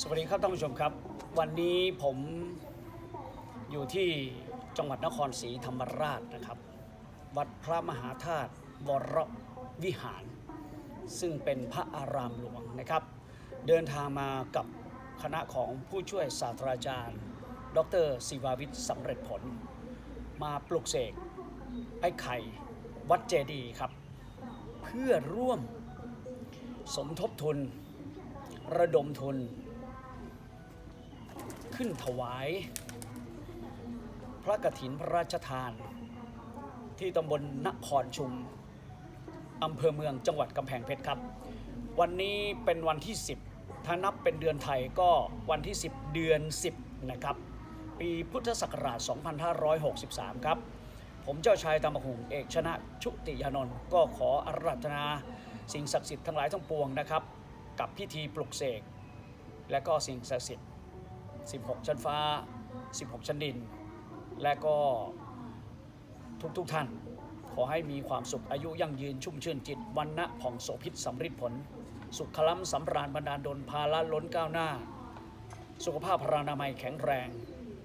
สวัสดีครับท่านผู้ชมครับ วันนี้ผมอยู่ที่จังหวัดนครศรีธรรมราชนะครับ วัดพระมหาธาตุวรวิหาร ซึ่งเป็นพระอารามหลวงนะครับ เดินทางมากับคณะของผู้ช่วยศาสตราจารย์ ดรศิวาวิทย์สำเร็จผล มาปลุกเสกไอ้ไข่วัดเจดีย์ครับ เพื่อร่วมสมทบทุน ระดมทุน ขึ้นถวาย พระกฐินพระราชทาน ที่ตำบลนครชุมอำเภอเมืองจังหวัดกำแพงเพชรครับ วันนี้เป็นวันที่ 10 ถ้านับเป็นเดือนไทยก็วันที่ 10 เดือน 10 นะครับ ปีพุทธศักราช 2563 ครับ ผมเจ้าชายตามหงเอกชนะชุติยานนท์ก็ขออาราธนาสิ่งศักดิ์สิทธิ์ทั้งหลายทั้งปวงนะครับ กับพิธีปลุกเสกและก็สิ่งศักดิ์สิทธิ์ 16 ชั้นฟ้า 16 ชั้นดิน และก็ทุกๆทท่าน ขอให้มีความสุขอายุยั่งยืนชุ่มชื่นจิตวันนะผ่องโสพิษสำริดผล สุขล้ำสำราญบรรดาลดลภาละล้นก้าวหน้า สุขภาพพรานามัยแข็งแรง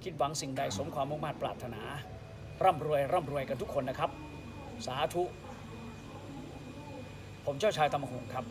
คิดหวังสิ่งใดสมความมุ่งมั่นปรารถนา ร่ำรวยร่ำรวยกันทุกคนนะครับ สาธุ ผมเจ้าชายตำมะหงครับ